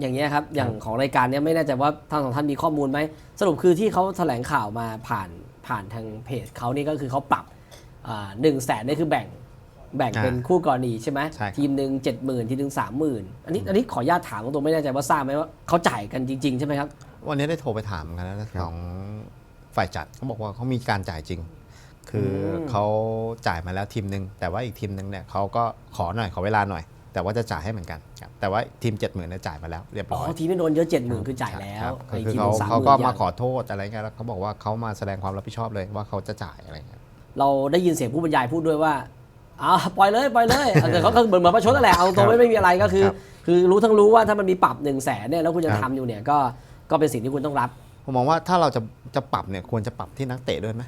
อย่างเงี้ยครับอย่างของรายการเนี้ยไม่แน่ใจว่าท่านสองท่านมีข้อมูลไหมสรุปคือที่เขาแถลงข่าวมาผ่านผ่านทางเพจเขานี่ก็คือเขาปรับหนึ่งแสนนี่คือแบ่งแบ่งเป็นอ่าคู่กรณีใช่ไหมใช่ครับทีมหนึ่งเจ็ดหมื่นทีมหนึ่งสามหมื่นอันนี้อันนี้ขออนุญาตถามตรงๆไม่แน่ใจว่าทราบไหมว่าเขาจ่ายกันจริง ๆ ใช่ไหมครับ วันนี้ได้โทรไปถามกันแล้วนะของฝ่ายจัดเขาบอกว่าเขามีการจ่ายจริง คืออมเขาจ่ายมาแล้วทีมหนึ่งแต่ว่าอีกทีมหนึ่งเนี่ยเขาก็ขอหน่อยขอเวลาหน่อย แต่ว่าจะจ่ายให้เหมือนกันครับแต่ว่าทีม 7 0,000เนี่ยจ่ายมาแล้วเรียบอ๋ร้ออยทีมที่โดนเยอะเจ็ดหมื่นคือจ่ายแล้ควรับไอ้คือทีมเขาสามหเขามื่นก็มาขอโทษอะไรเงี้ยแล้วเขาบอกว่าเขามาแสดงความรับผิดชอบเลยว่าเขาจะจ่ายอะไรเงี้ย เราได้ยินเสียงผู้บรรยายพูดด้วยว่าอ่าปล่อยเลยปล่อยเลยแต่เขาก็เหมือนเหมือนประชดนั่นแหละเอาตรงไม่ไม่มีอะไรก็คือ ครับคือรู้ทั้งรู้ว่าถ้ามันมีปรับหนึ่งแสนเนี่ยแล้วคุณจะครับ ทำอยู่เนี่ยก็ก็เป็นสิ่งที่คุณต้องรับ ผมมองว่าถ้าเราจะจะปรับเนี่ยควรจะปรับที่นักเตะด้วยไหม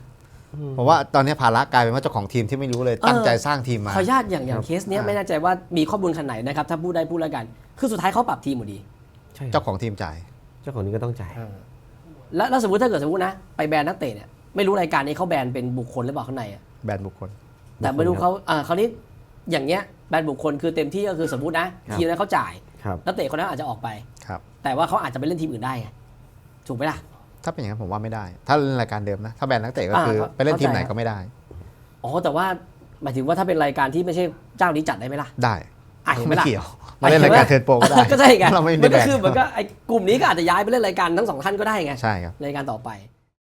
เพราะว่าตอนนี้ภาระกลายเป็นว่าเจ้าของทีมที่ไม่รู้เลยตั้งใจสร้างทีมมาขออนุญาตอย่างอย่างเคสเนี้ยอ่าไม่แน่ใจว่ามีข้อมูลขนาดไหนนะครับถ้าพูดได้พูดแล้วกัน คือสุดท้ายเขาปรับทีมหมดดีใช่เจ้าของทีมจ่ายเจ้าของนี้ก็ต้องจ่ายแล้วแล้วสมมติถ้าเกิดสมมตินะไปแบนนักเตะเนี่ยไม่รู้รายการนี้เขาแบนเป็นบุคคลหรือเปล่าข้างในอะแบนบุคคล แต่ไม่รู้เขาอ่าคราวนี้อย่างเงี้ยแบนบุคคลคือเต็มที่ก็คือสมมตินะครับทีมนั้นเขาจ่ายครับนักเตะคนนั้นอาจจะออกไปครับแต่ว่าเขาอาจจะไปเล่นทีมอื่นได้ไงถูกไหมล่ะ ถ้าเป็นอย่างนั้นผมว่าไม่ได้ ถ้าเล่นรายการเดิมนะ ถ้าแบนนักเตะก็อ่าคือเข้าไปเล่นทีมไหนเข้าใจ ก็ไม่ได้ อ๋อแต่ว่าหมายถึงว่าถ้าเป็นรายการที่ไม่ใช่เจ้านี้จัดได้ไหมล่ะได้อะเห็นไหมไม่ล่ะ เกี่ยว มาเล่นรายการเทิร์นโปรก็ได้ก็ใช่ไงเราไม่มัได้นก็แบนคือเหมือนก็ไอ้กลุ่มนี้ก็อาจจะย้ายไปเล่นรายการทั้งสองท่านก็ได้ไงใช่ครับ รายการต่อไป